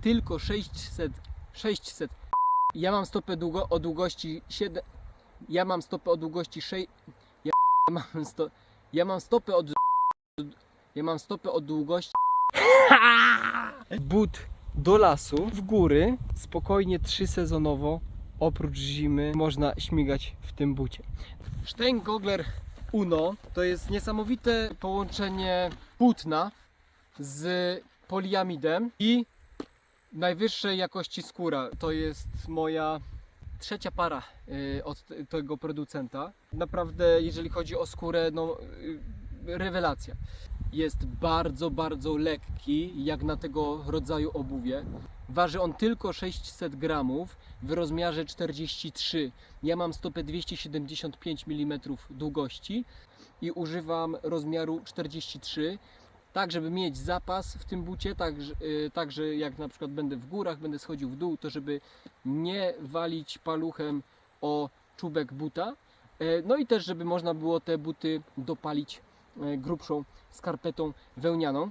tylko 600, 600. Ja mam stopę długo, o długości 7, ja mam stopę o długości 6, ja mam, sto, ja mam stopę od, ja mam stopę o długości but do lasu, w góry, spokojnie trzysezonowo, oprócz zimy, można śmigać w tym bucie. Steingogler Uno to jest niesamowite połączenie płótna z poliamidem i najwyższej jakości skóra. To jest moja trzecia para y, od te- tego producenta. Naprawdę, jeżeli chodzi o skórę, no y, rewelacja. Jest bardzo, bardzo lekki, jak na tego rodzaju obuwie. Waży on tylko 600 gramów w rozmiarze 43. Ja mam stopę 275 mm długości i używam rozmiaru 43 tak żeby mieć zapas w tym bucie, tak, y, tak że jak na przykład będę w górach, będę schodził w dół, to żeby nie walić paluchem o czubek buta. E, No i też, żeby można było te buty dopalić e, grubszą skarpetą wełnianą.